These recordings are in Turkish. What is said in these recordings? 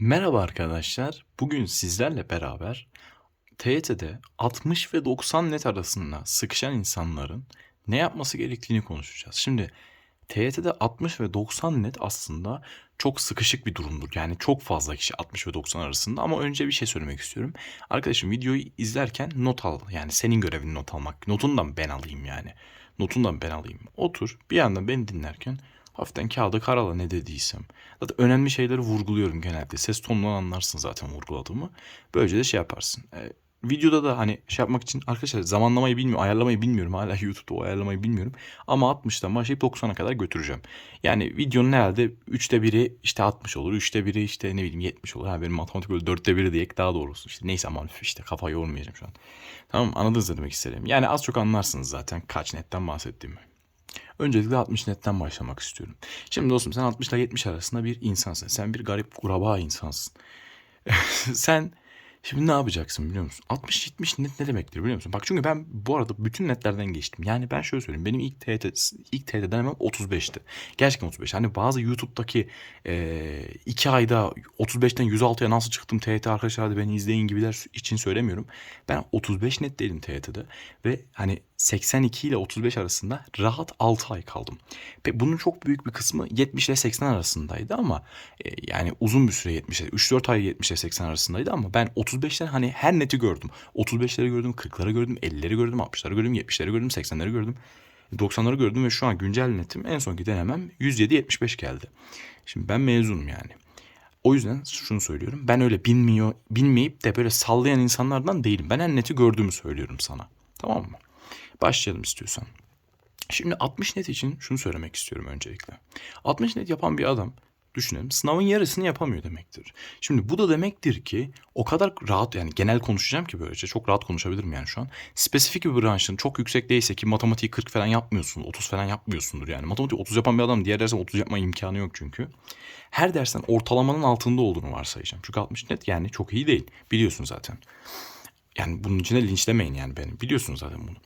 Merhaba arkadaşlar. Bugün sizlerle beraber TYT'de 60 ve 90 net arasında sıkışan insanların ne yapması gerektiğini konuşacağız. Şimdi TYT'de 60 ve 90 net aslında çok sıkışık bir durumdur. Yani çok fazla kişi 60 ve 90 arasında ama önce bir şey söylemek istiyorum. Arkadaşım videoyu izlerken not al. Yani senin görevin not almak. Notundan ben alayım yani. Notundan ben alayım. Otur bir yandan beni dinlerken hafiften kağıda karala ne dediysem. Zaten önemli şeyleri vurguluyorum genelde. Ses tonundan anlarsın zaten vurguladığımı. Böylece de şey yaparsın. E, videoda da hani şey yapmak için arkadaşlar zamanlamayı bilmiyorum, ayarlamayı bilmiyorum. Hala YouTube'da o ayarlamayı bilmiyorum. Ama 60'tan başlayıp 90'a kadar götüreceğim. Yani videonun herhalde 3'te biri işte 60 olur. 3'te biri işte ne bileyim 70 olur. Ha benim matematik böyle 4'te biri diye daha doğrusu. İşte neyse ama işte kafa yormayacağım şu an. Tamam anladınız demek istedim. Yani az çok anlarsınız zaten kaç netten bahsettiğimi. Öncelikle 60 netten başlamak istiyorum. Şimdi dostum sen 60 ile 70 arasında bir insansın. Sen bir garip kuraba insansın. sen şimdi ne yapacaksın biliyor musun? 60-70 net ne demektir biliyor musun? Bak çünkü ben bu arada bütün netlerden geçtim. Yani ben şöyle söyleyeyim. Benim ilk TYT, ilk TYT denemem 35'ti. Gerçekten 35. Hani bazı YouTube'daki e, iki ayda 35'ten 106'ya nasıl çıktım TYT arkadaşlar da beni izleyin gibiler için söylemiyorum. Ben 35 net değilim TYT'de. Ve hani 82 ile 35 arasında rahat 6 ay kaldım. Ve bunun çok büyük bir kısmı 70 ile 80 arasındaydı ama e, yani uzun bir süre 70 ile 3-4 ay 70 ile 80 arasındaydı ama ben 35'ten hani her neti gördüm. 35'leri gördüm, 40'ları gördüm, 50'leri gördüm, 60'ları gördüm, 70'leri gördüm, 80'leri gördüm. 90'ları gördüm ve şu an güncel netim en sonki denemem 107-75 geldi. Şimdi ben mezunum yani. O yüzden şunu söylüyorum. Ben öyle bilmiyor, bilmeyip de böyle sallayan insanlardan değilim. Ben en neti gördüğümü söylüyorum sana. Tamam mı? Başlayalım istiyorsan. Şimdi 60 net için şunu söylemek istiyorum öncelikle. 60 net yapan bir adam düşünelim sınavın yarısını yapamıyor demektir. Şimdi bu da demektir ki o kadar rahat yani genel konuşacağım ki böylece çok rahat konuşabilirim yani şu an. Spesifik bir branşın çok yüksek değilse ki matematiği 40 falan yapmıyorsun 30 falan yapmıyorsundur yani. Matematiği 30 yapan bir adam diğer dersten 30 yapma imkanı yok çünkü. Her dersten ortalamanın altında olduğunu varsayacağım. Çünkü 60 net yani çok iyi değil biliyorsun zaten. Yani bunun içine linçlemeyin yani beni biliyorsunuz zaten bunu.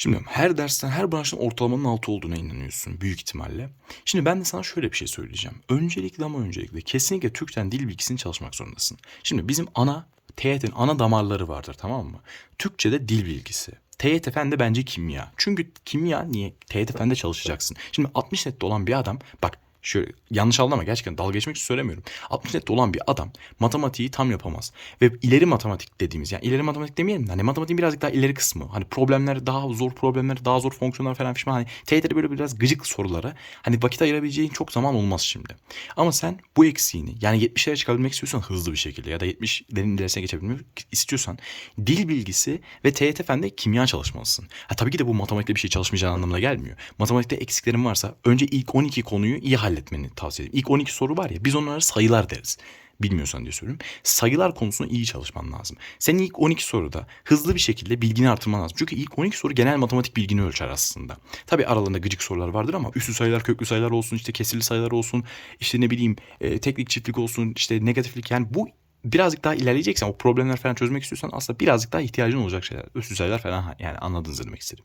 Şimdi her dersten, her branştan ortalamanın altı olduğuna inanıyorsun büyük ihtimalle. Şimdi ben de sana şöyle bir şey söyleyeceğim. Öncelikle ama öncelikle kesinlikle Türkçen dil bilgisini çalışmak zorundasın. Şimdi bizim ana, TYT'nin ana damarları vardır tamam mı? Türkçe'de dil bilgisi. TYT Fen'de bence kimya. Çünkü kimya niye? TYT Fen'de çalışacaksın. Şimdi 60 nette olan bir adam bak şöyle yanlış anlama gerçekten dalga geçmek için söylemiyorum. 60 nette olan bir adam matematiği tam yapamaz. Ve ileri matematik dediğimiz yani ileri matematik demeyelim de hani matematiğin birazcık daha ileri kısmı. Hani problemler daha zor problemler daha zor fonksiyonlar falan fişman. Hani TYT'de böyle biraz gıcık sorulara hani vakit ayırabileceğin çok zaman olmaz şimdi. Ama sen bu eksiğini yani 70'lere çıkabilmek istiyorsan hızlı bir şekilde ya da 70'lerin ilerisine geçebilmek istiyorsan dil bilgisi ve TYT Fen'de kimya çalışmalısın. Ha, tabii ki de bu matematikte bir şey çalışmayacağın anlamına gelmiyor. Matematikte eksiklerin varsa önce ilk 12 konuyu iyi halletmeni tavsiye ederim. İlk 12 soru var ya biz onlara sayılar deriz. Bilmiyorsan diye söylüyorum. Sayılar konusunda iyi çalışman lazım. Senin ilk 12 soruda hızlı bir şekilde bilgini artırman lazım. Çünkü ilk 12 soru genel matematik bilgini ölçer aslında. Tabii aralarında gıcık sorular vardır ama üslü sayılar, köklü sayılar olsun, işte kesirli sayılar olsun, işte ne bileyim e, teklik çiftlik olsun, işte negatiflik yani bu birazcık daha ilerleyeceksen o problemler falan çözmek istiyorsan aslında birazcık daha ihtiyacın olacak şeyler. Üslü sayılar falan yani anladınız demek istedim.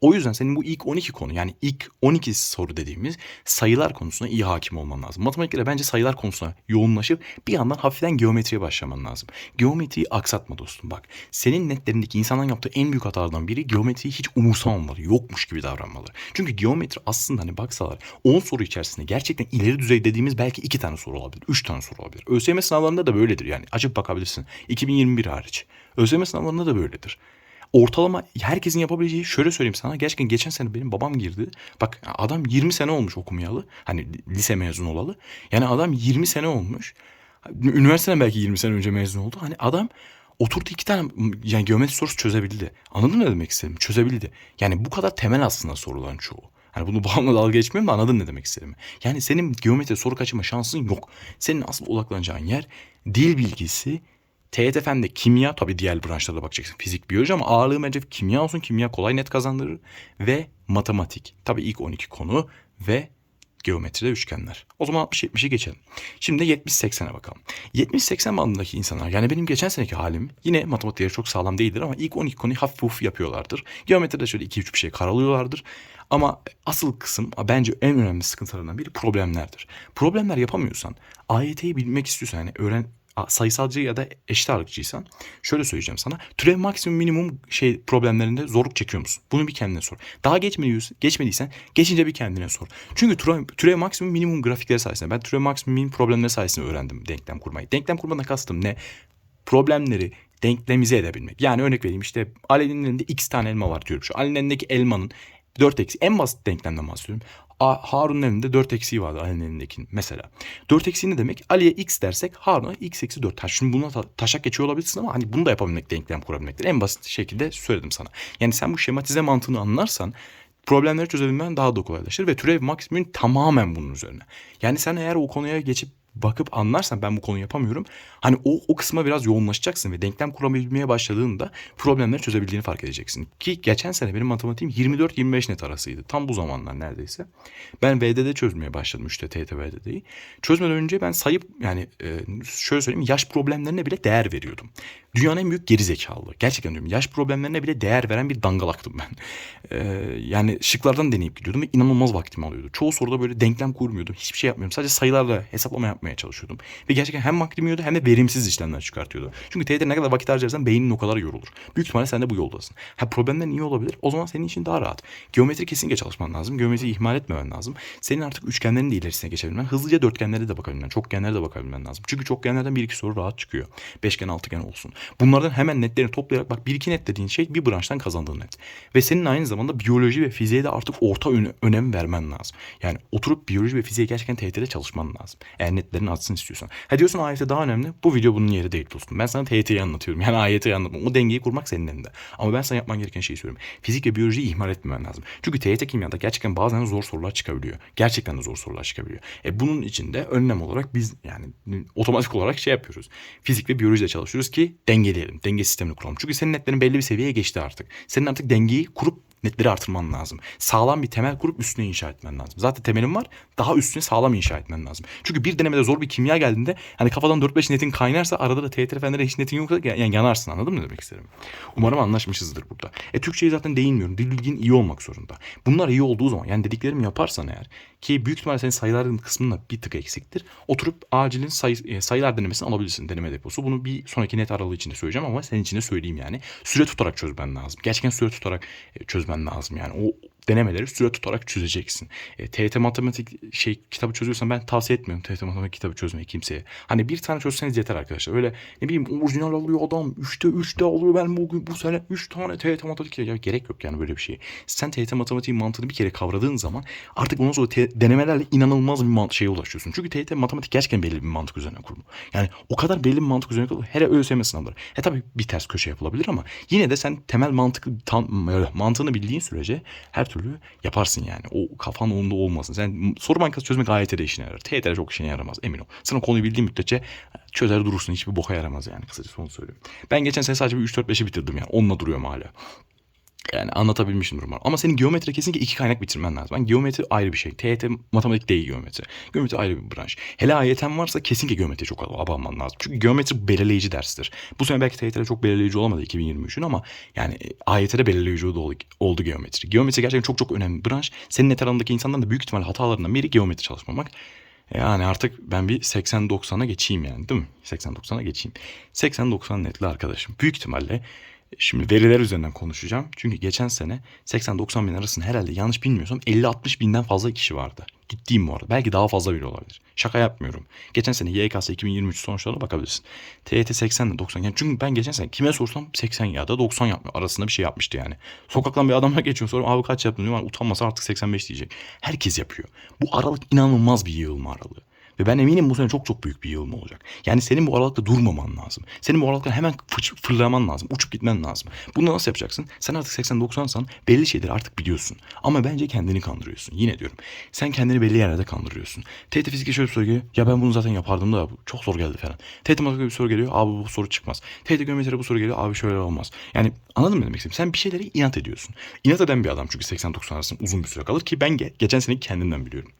O yüzden senin bu ilk 12 konu yani ilk 12 soru dediğimiz sayılar konusuna iyi hakim olman lazım. Matematikte bence sayılar konusuna yoğunlaşıp bir yandan hafiften geometriye başlaman lazım. Geometriyi aksatma dostum bak. Senin netlerindeki insanların yaptığı en büyük hatalardan biri geometriyi hiç umursamamaları, yokmuş gibi davranmaları. Çünkü geometri aslında hani baksalar 10 soru içerisinde gerçekten ileri düzey dediğimiz belki 2 tane soru olabilir, 3 tane soru olabilir. ÖSYM sınavlarında da böyledir yani. Açıp bakabilirsin. 2021 hariç. ÖSYM sınavlarında da böyledir ortalama herkesin yapabileceği şöyle söyleyeyim sana. Gerçekten geçen sene benim babam girdi. Bak adam 20 sene olmuş okumayalı. Hani lise mezun olalı. Yani adam 20 sene olmuş. Üniversiteden belki 20 sene önce mezun oldu. Hani adam oturdu iki tane yani geometri sorusu çözebildi. Anladın ne demek istedim? Çözebildi. Yani bu kadar temel aslında soruların çoğu. Hani bunu babamla dalga geçmiyorum da anladın ne demek istediğimi. Yani senin geometri soru kaçırma şansın yok. Senin asıl odaklanacağın yer dil bilgisi TYT Fen'de kimya tabii diğer branşlara bakacaksın. Fizik, biyoloji ama ağırlığı bence kimya olsun. Kimya kolay net kazandırır. Ve matematik. Tabii ilk 12 konu ve geometride üçgenler. O zaman 60-70'i geçelim. Şimdi 70-80'e bakalım. 70-80 bandındaki insanlar yani benim geçen seneki halim yine matematikleri çok sağlam değildir ama ilk 12 konuyu hafif hafif yapıyorlardır. Geometride şöyle 2-3 bir şey karalıyorlardır. Ama asıl kısım bence en önemli sıkıntılarından biri problemlerdir. Problemler yapamıyorsan AYT'yi bilmek istiyorsan yani öğren sayısalcı ya da eşit ağırlıkçıysan şöyle söyleyeceğim sana. Türev maksimum minimum şey problemlerinde zorluk çekiyor musun? Bunu bir kendine sor. Daha geçmediyorsan, geçmediysen geçince bir kendine sor. Çünkü türev, türev maksimum minimum grafikleri sayesinde ben türev maksimum minimum problemleri sayesinde öğrendim denklem kurmayı. Denklem kurmadan kastım ne? Problemleri denklemize edebilmek. Yani örnek vereyim işte Ali'nin elinde x tane elma var diyorum. Şu Ali'nin elindeki elmanın 4 eksi en basit denklemden bahsediyorum. Harun'un elinde 4 eksiği vardı Ali'nin elindekinin mesela. 4 eksiği ne demek? Ali'ye x dersek Harun'a x eksi 4. Ha, şimdi buna ta- taşak geçiyor olabilirsin ama hani bunu da yapabilmek denklem kurabilmektir. En basit şekilde söyledim sana. Yani sen bu şematize mantığını anlarsan problemleri çözebilmen daha da kolaylaşır ve türev maksimum tamamen bunun üzerine. Yani sen eğer o konuya geçip bakıp anlarsan ben bu konuyu yapamıyorum. Hani o, o kısma biraz yoğunlaşacaksın ve denklem kurabilmeye başladığında problemleri çözebildiğini fark edeceksin. Ki geçen sene benim matematiğim 24-25 net arasıydı. Tam bu zamanlar neredeyse. Ben VDD çözmeye başladım işte TT VDD'yi. Çözmeden önce ben sayıp yani e, şöyle söyleyeyim yaş problemlerine bile değer veriyordum. Dünyanın en büyük geri zekalı. Gerçekten diyorum yaş problemlerine bile değer veren bir dangalaktım ben. E, yani şıklardan deneyip gidiyordum ve inanılmaz vaktimi alıyordu. Çoğu soruda böyle denklem kurmuyordum. Hiçbir şey yapmıyordum. Sadece sayılarla hesaplama yapmaya çalışıyordum. Ve gerçekten hem vaktimi yiyordu hem de verimsiz işlemler çıkartıyordu. Çünkü TYT'de ne kadar vakit harcarsan beynin o kadar yorulur. Büyük ihtimalle sen de bu yoldasın. Ha problemler iyi olabilir. O zaman senin için daha rahat. Geometri kesinlikle çalışman lazım. Geometriyi ihmal etmemen lazım. Senin artık üçgenlerin de ilerisine geçebilmen, hızlıca dörtgenlere de bakabilmen, çokgenlere de bakabilmen lazım. Çünkü çokgenlerden bir iki soru rahat çıkıyor. Beşgen, altıgen olsun. Bunlardan hemen netlerini toplayarak bak bir iki net dediğin şey bir branştan kazandığın net. Ve senin aynı zamanda biyoloji ve fiziğe de artık orta öne- önem vermen lazım. Yani oturup biyoloji ve fiziğe gerçekten TYT'de çalışman lazım. Eğer netlerin artsın istiyorsan. Ha diyorsun AYT daha önemli. Bu video bunun yeri değil dostum. Ben sana TYT'yi anlatıyorum. Yani AYT'yi anlatmam. O dengeyi kurmak senin elinde. Ama ben sana yapman gereken şeyi söylüyorum. Fizik ve biyolojiyi ihmal etmemen lazım. Çünkü TYT kimyada gerçekten bazen zor sorular çıkabiliyor. Gerçekten de zor sorular çıkabiliyor. E bunun için de önlem olarak biz yani otomatik olarak şey yapıyoruz. Fizik ve biyolojide çalışıyoruz ki dengeleyelim. Denge sistemini kuralım. Çünkü senin netlerin belli bir seviyeye geçti artık. Senin artık dengeyi kurup netleri artırman lazım. Sağlam bir temel kurup üstüne inşa etmen lazım. Zaten temelin var. Daha üstüne sağlam inşa etmen lazım. Çünkü bir denemede zor bir kimya geldiğinde hani kafadan 4-5 netin kaynarsa arada da TYT fenlere hiç netin yoksa yani yanarsın anladın mı demek istedim. Umarım anlaşmışızdır burada. E Türkçeyi zaten değinmiyorum. Dil bilgin iyi olmak zorunda. Bunlar iyi olduğu zaman yani dediklerimi yaparsan eğer ki büyük ihtimalle senin sayıların kısmında bir tık eksiktir. Oturup acilin sayı, e, sayılar denemesini alabilirsin deneme deposu. Bunu bir sonraki net aralığı içinde söyleyeceğim ama senin için de söyleyeyim yani. Süre tutarak çözmen lazım. Gerçekten süre tutarak e, çözmen lazım yani. O denemeleri süre tutarak çözeceksin. E, TYT matematik şey kitabı çözüyorsan ben tavsiye etmiyorum TYT matematik kitabı çözmeyi kimseye. Hani bir tane çözseniz yeter arkadaşlar. Öyle ne bileyim orijinal alıyor adam. 3'te 3'te alıyor ben bugün bu sene 3 tane TYT matematik ya gerek yok yani böyle bir şey. Sen TYT matematiğin mantığını bir kere kavradığın zaman artık ondan sonra denemelerle inanılmaz bir şeye ulaşıyorsun. Çünkü TYT matematik gerçekten belli bir mantık üzerine kurulu. Yani o kadar belli bir mantık üzerine kurulu. Hele ÖSYM sınavları. E tabii bir ters köşe yapılabilir ama yine de sen temel mantık tam, mantığını bildiğin sürece her türlü yaparsın yani. O kafan onda olmasın. Sen soru bankası çözmek AYT'de işine yarar. TYT'de çok işine yaramaz emin ol. Sen o konuyu bildiğin müddetçe çözer durursun. Hiçbir boka yaramaz yani kısacası onu söylüyorum. Ben geçen sene sadece bir 3-4-5'i bitirdim yani. Onunla duruyorum hala. Yani anlatabilmişimdir umarım. Ama senin geometri kesinlikle iki kaynak bitirmen lazım. Ben geometri ayrı bir şey. TYT matematik değil geometri. Geometri ayrı bir branş. Hele AYT'n varsa kesinlikle geometri çok abanman lazım. Çünkü geometri belirleyici derstir. Bu sene belki TYT'de çok belirleyici olamadı 2023'ün ama yani AYT'de belirleyici oldu, oldu geometri. Geometri gerçekten çok çok önemli bir branş. Senin net arandaki insanların da büyük ihtimal hatalarından biri geometri çalışmamak. Yani artık ben bir 80-90'a geçeyim yani değil mi? 80-90'a geçeyim. 80-90 netli arkadaşım. Büyük ihtimalle Şimdi veriler üzerinden konuşacağım. Çünkü geçen sene 80-90 bin arasında herhalde yanlış bilmiyorsam 50-60 binden fazla kişi vardı. Ciddiyim bu arada. Belki daha fazla bile olabilir. Şaka yapmıyorum. Geçen sene YKS 2023 sonuçlarına bakabilirsin. TYT 80 ile 90. Yani çünkü ben geçen sene kime sorsam 80 ya da 90 yapmıyor. Arasında bir şey yapmıştı yani. Sokaktan bir adamla geçiyor sonra abi kaç yaptın diyor. Utanmasa artık 85 diyecek. Herkes yapıyor. Bu aralık inanılmaz bir yığılma aralığı. Ve ben eminim bu sene çok çok büyük bir yığılma olacak. Yani senin bu aralıkta durmaman lazım. Senin bu aralıkta hemen fıç, fırlaman lazım. Uçup gitmen lazım. Bunu nasıl yapacaksın? Sen artık 80-90'san belli şeyleri artık biliyorsun. Ama bence kendini kandırıyorsun. Yine diyorum. Sen kendini belli yerlerde kandırıyorsun. TET fizikte şöyle bir soru geliyor. Ya ben bunu zaten yapardım da çok zor geldi falan. TET matematikte bir soru geliyor. Abi bu soru çıkmaz. TET geometri bu soru geliyor. Abi şöyle olmaz. Yani anladın mı demek istedim? Sen bir şeyleri inat ediyorsun. İnat eden bir adam çünkü 80-90 arasında uzun bir süre kalır ki ben ge- geçen sene kendimden biliyorum.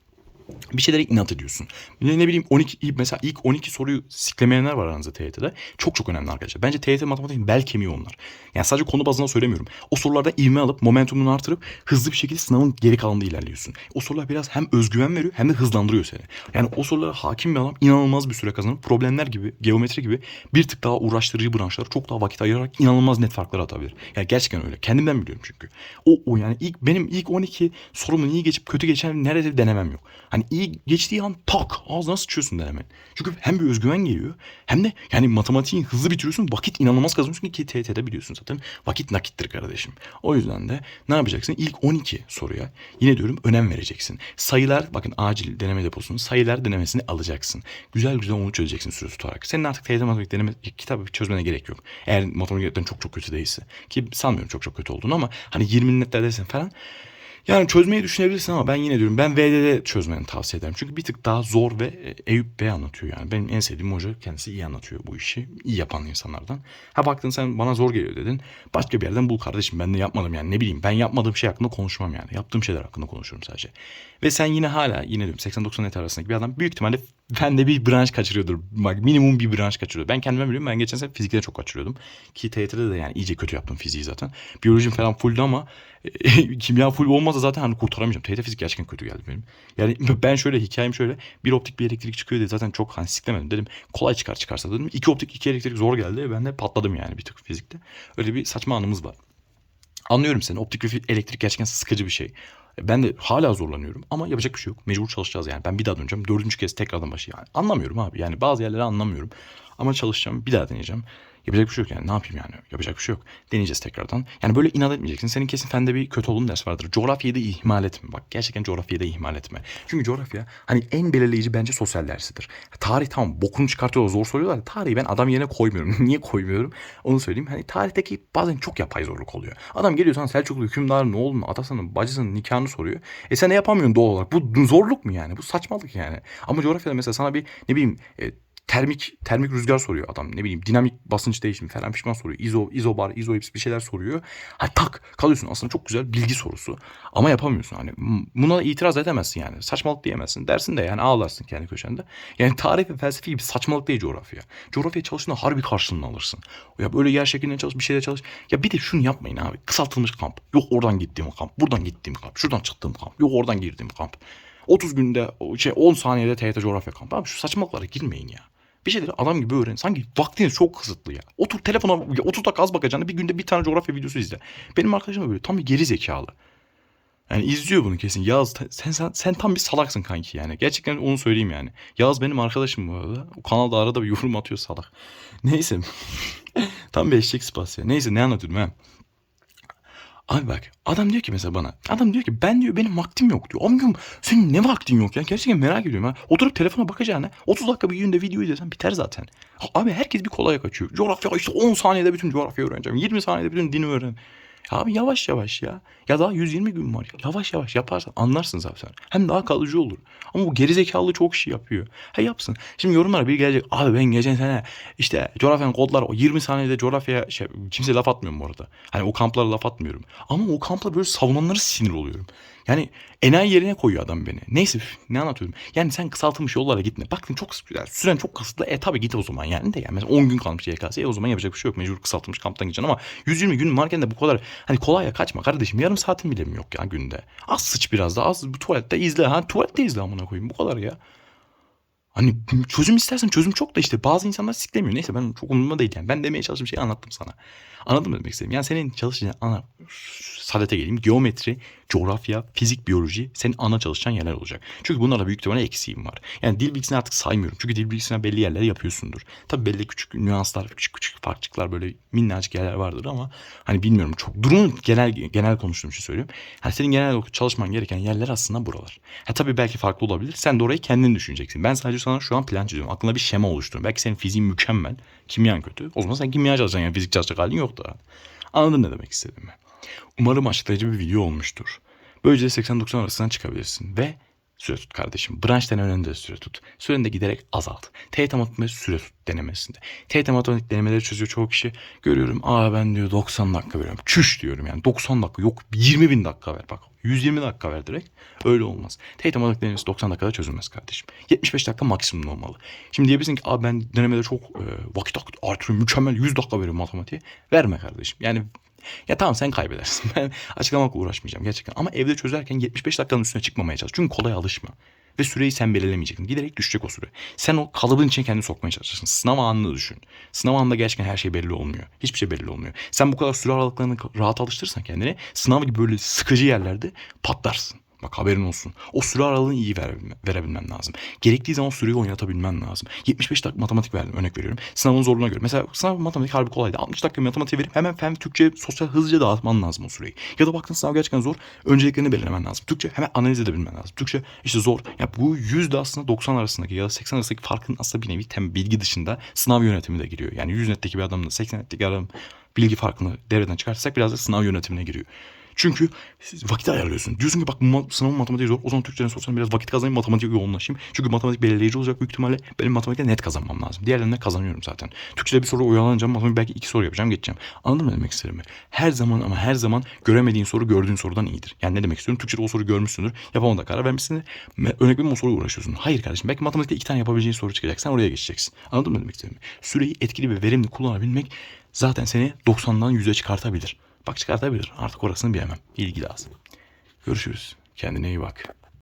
Bir şeylere inat ediyorsun. Ne, ne bileyim 12 mesela ilk 12 soruyu siklemeyenler var aranızda TYT'de. Çok çok önemli arkadaşlar. Bence TYT matematiğin bel kemiği onlar. Yani sadece konu bazında söylemiyorum. O sorularda ivme alıp momentumunu artırıp hızlı bir şekilde sınavın geri kalanında ilerliyorsun. O sorular biraz hem özgüven veriyor hem de hızlandırıyor seni. Yani o sorulara hakim bir adam inanılmaz bir süre kazanıp problemler gibi, geometri gibi bir tık daha uğraştırıcı branşlara çok daha vakit ayırarak inanılmaz net farklar atabilir. Yani gerçekten öyle. Kendimden biliyorum çünkü. O, o yani ilk benim ilk 12 sorumun iyi geçip kötü geçen neredeyse denemem yok. Hani iyi geçtiği an tak ağzına sıçıyorsun denemen. Çünkü hem bir özgüven geliyor hem de yani matematiği hızlı bitiriyorsun vakit inanılmaz kazanıyorsun ki TYT'de biliyorsun zaten vakit nakittir kardeşim. O yüzden de ne yapacaksın? İlk 12 soruya yine diyorum önem vereceksin. Sayılar bakın acil deneme deposunun sayılar denemesini alacaksın. Güzel güzel onu çözeceksin süre tutarak. Senin artık TYT matematik deneme kitabı çözmene gerek yok. Eğer matematikten çok çok kötü değilse. Ki sanmıyorum çok çok kötü olduğunu ama hani 20 netlerdesin falan yani çözmeyi düşünebilirsin ama ben yine diyorum ben VD'de çözmeni tavsiye ederim. Çünkü bir tık daha zor ve e, Eyüp Bey anlatıyor yani. Benim en sevdiğim hoca kendisi iyi anlatıyor bu işi. iyi yapan insanlardan. Ha baktın sen bana zor geliyor dedin. Başka bir yerden bul kardeşim ben de yapmadım yani ne bileyim ben yapmadığım şey hakkında konuşmam yani. Yaptığım şeyler hakkında konuşurum sadece. Ve sen yine hala yine diyorum 80-90 net arasındaki bir adam büyük ihtimalle ben de bir branş kaçırıyordur. Bak minimum bir branş kaçırıyor. Ben kendime biliyorum ben geçen sene fizikte çok kaçırıyordum. Ki TYT'de de yani iyice kötü yaptım fiziği zaten. Biyolojim falan fulldü ama kimya full olmazsa zaten hani kurtaramayacağım. TYT fizik gerçekten kötü geldi benim. Yani ben şöyle hikayem şöyle bir optik bir elektrik çıkıyor diye zaten çok hani siklemedim. Dedim kolay çıkar çıkarsa dedim. İki optik iki elektrik zor geldi. Ben de patladım yani bir tık fizikte. Öyle bir saçma anımız var. Anlıyorum seni. Optik ve elektrik gerçekten sıkıcı bir şey. Ben de hala zorlanıyorum ama yapacak bir şey yok. Mecbur çalışacağız yani. Ben bir daha döneceğim. Dördüncü kez tekrardan başı yani. Anlamıyorum abi. Yani bazı yerleri anlamıyorum. Ama çalışacağım. Bir daha deneyeceğim. Yapacak bir şey yok yani. Ne yapayım yani? Yapacak bir şey yok. Deneyeceğiz tekrardan. Yani böyle inat etmeyeceksin. Senin kesin fende bir kötü olduğun ders vardır. Coğrafyayı da ihmal etme. Bak gerçekten coğrafyayı da ihmal etme. Çünkü coğrafya hani en belirleyici bence sosyal dersidir. Tarih tamam bokunu çıkartıyorlar zor soruyorlar. da Tarihi ben adam yerine koymuyorum. Niye koymuyorum? Onu söyleyeyim. Hani tarihteki bazen çok yapay zorluk oluyor. Adam geliyor sana Selçuklu hükümdarın oğlunun, atasının, bacısının nikahını soruyor. E sen ne yapamıyorsun doğal olarak? Bu zorluk mu yani? Bu saçmalık yani. Ama coğrafyada mesela sana bir ne bileyim e, termik termik rüzgar soruyor adam. Ne bileyim dinamik basınç değişimi falan pişman soruyor. İzo, izobar, izoips bir şeyler soruyor. Ha tak kalıyorsun aslında çok güzel bilgi sorusu. Ama yapamıyorsun hani buna itiraz edemezsin yani. Saçmalık diyemezsin. Dersin de yani ağlarsın kendi köşende. Yani tarih ve felsefe gibi saçmalık değil coğrafya. Coğrafya çalıştığında harbi karşılığını alırsın. Ya böyle yer şeklinde çalış bir şeyde çalış. Ya bir de şunu yapmayın abi. Kısaltılmış kamp. Yok oradan gittiğim kamp. Buradan gittiğim kamp. Şuradan çıktığım kamp. Yok oradan girdiğim kamp. 30 günde şey 10 saniyede TYT coğrafya kampı. Abi şu saçmalıklara girmeyin ya. Bir şeyleri adam gibi öğren. Sanki vaktiniz çok kısıtlı ya. Otur telefona 30 dakika az bakacağını bir günde bir tane coğrafya videosu izle. Benim arkadaşım da böyle tam bir geri zekalı. Yani izliyor bunu kesin. Yağız sen, sen, sen tam bir salaksın kanki yani. Gerçekten onu söyleyeyim yani. Yağız benim arkadaşım bu arada. O kanalda arada bir yorum atıyor salak. Neyse. tam bir eşek sıpası ya. Neyse ne anlatıyorum ha. Abi bak adam diyor ki mesela bana. Adam diyor ki ben diyor benim vaktim yok diyor. Abi senin ne vaktin yok ya? Gerçekten merak ediyorum ha. Oturup telefona bakacağına 30 dakika bir günde video izlesen biter zaten. Abi herkes bir kolaya kaçıyor. Coğrafya işte 10 saniyede bütün coğrafya öğreneceğim. 20 saniyede bütün dini öğren. Abi yavaş yavaş ya. Ya daha 120 gün var. Yavaş yavaş yaparsan anlarsın zaten. Hem daha kalıcı olur. Ama bu gerizekalı çok şey yapıyor. Ha yapsın. Şimdi yorumlara bir gelecek. Abi ben geçen sene işte coğrafyanın kodları o 20 saniyede coğrafyaya şey, kimse laf atmıyorum bu arada. Hani o kamplara laf atmıyorum. Ama o kampla böyle savunanları sinir oluyorum. Yani enayi yerine koyuyor adam beni. Neyse ne anlatıyorum. Yani sen kısaltılmış yollara gitme. Baktın çok yani süren çok kısıtlı. E tabi git o zaman yani de yani. Mesela 10 gün kalmış YKS. E o zaman yapacak bir şey yok. Mecbur kısaltılmış kamptan gideceksin ama 120 gün varken de bu kadar hani kolaya kaçma kardeşim. Yarım saatin bile mi yok ya günde? Az sıç biraz da az bu tuvalette izle. Ha tuvalette izle amına koyayım. Bu kadar ya. Hani çözüm istersen çözüm çok da işte bazı insanlar siklemiyor. Neyse ben çok umurumda değil yani. Ben demeye çalıştığım şeyi anlattım sana. Anladın mı demek istedim? Yani senin çalışacağın ana sadete geleyim. Geometri, coğrafya, fizik, biyoloji senin ana çalışacağın yerler olacak. Çünkü bunlarla büyük ihtimalle eksiğim var. Yani dil bilgisini artık saymıyorum. Çünkü dil bilgisine belli yerleri yapıyorsundur. Tabii belli küçük nüanslar, küçük küçük farklılıklar böyle minnacık yerler vardır ama hani bilmiyorum çok durumun genel genel konuştuğum için söylüyorum. Hani senin genel çalışman gereken yerler aslında buralar. Ha tabii belki farklı olabilir. Sen de orayı kendin düşüneceksin. Ben sadece sana şu an plan çiziyorum. Aklında bir şema oluşturuyorum. Belki senin fiziğin mükemmel, kimyan kötü. O zaman sen kimya çalışacaksın yani fizik çalışacak halin yok da. Anladın ne demek istediğimi? Umarım açıklayıcı bir video olmuştur. Böylece 80-90 arasından çıkabilirsin ve süre tut kardeşim. Branş denemelerinde de süre tut. Süreni de giderek azalt. TYT matematikte süre tut denemesinde. TYT matematik denemeleri çözüyor çoğu kişi. Görüyorum aa ben diyor 90 dakika veriyorum. Çüş diyorum yani 90 dakika yok 20 bin dakika ver bak. 120 dakika ver direkt. Öyle olmaz. TYT matematik denemesi 90 dakikada çözülmez kardeşim. 75 dakika maksimum olmalı. Şimdi diyebilirsin ki abi ben denemede çok e, vakit ak- artırıyorum. Mükemmel 100 dakika veriyorum matematiğe. Verme kardeşim. Yani ya tamam sen kaybedersin. Ben açıklamakla uğraşmayacağım gerçekten. Ama evde çözerken 75 dakikanın üstüne çıkmamaya çalış. Çünkü kolay alışma. Ve süreyi sen belirlemeyeceksin. Giderek düşecek o süre. Sen o kalıbın içine kendini sokmaya çalışırsın. Sınav anını düşün. Sınav anında gerçekten her şey belli olmuyor. Hiçbir şey belli olmuyor. Sen bu kadar süre aralıklarını rahat alıştırırsan kendini sınav gibi böyle sıkıcı yerlerde patlarsın. Bak haberin olsun. O süre aralığını iyi verebilmen, verebilmen lazım. Gerektiği zaman süreyi oynatabilmen lazım. 75 dakika matematik verdim örnek veriyorum. Sınavın zorluğuna göre. Mesela sınav matematik harbi kolaydı. 60 dakika matematik verip hemen fen, Türkçe, sosyal hızlıca dağıtman lazım o süreyi. Ya da baktın sınav gerçekten zor. Önceliklerini belirlemen lazım. Türkçe hemen analiz edebilmen lazım. Türkçe işte zor. Ya bu yüzde aslında 90 arasındaki ya da 80 arasındaki farkın aslında bir nevi tem bilgi dışında sınav yönetimi de giriyor. Yani 100 netteki bir adamla 80 netteki adam bilgi farkını devreden çıkartırsak biraz da sınav yönetimine giriyor. Çünkü vakit ayarlıyorsun. Diyorsun ki bak sınavın matematiği zor. O zaman Türkçe'den sosyal biraz vakit kazanayım matematiğe yoğunlaşayım. Çünkü matematik belirleyici olacak büyük ihtimalle. Benim matematikte net kazanmam lazım. Diğerlerinde kazanıyorum zaten. Türkçe'de bir soru oyalanacağım. Matematik belki iki soru yapacağım geçeceğim. Anladın mı demek istediğimi? Her zaman ama her zaman göremediğin soru gördüğün sorudan iyidir. Yani ne demek istiyorum? Türkçe'de o soruyu görmüşsündür. Yapamadığına karar vermişsindir. Örnek veriyorum o soruya uğraşıyorsun. Hayır kardeşim belki matematikte iki tane yapabileceğin soru çıkacak. Sen oraya geçeceksin. Anladın mı demek istediğimi? Süreyi etkili ve verimli kullanabilmek zaten seni 90'dan 100'e çıkartabilir. Bak çıkartabilir. Artık orasını bilemem. İlgi lazım. Görüşürüz. Kendine iyi bak.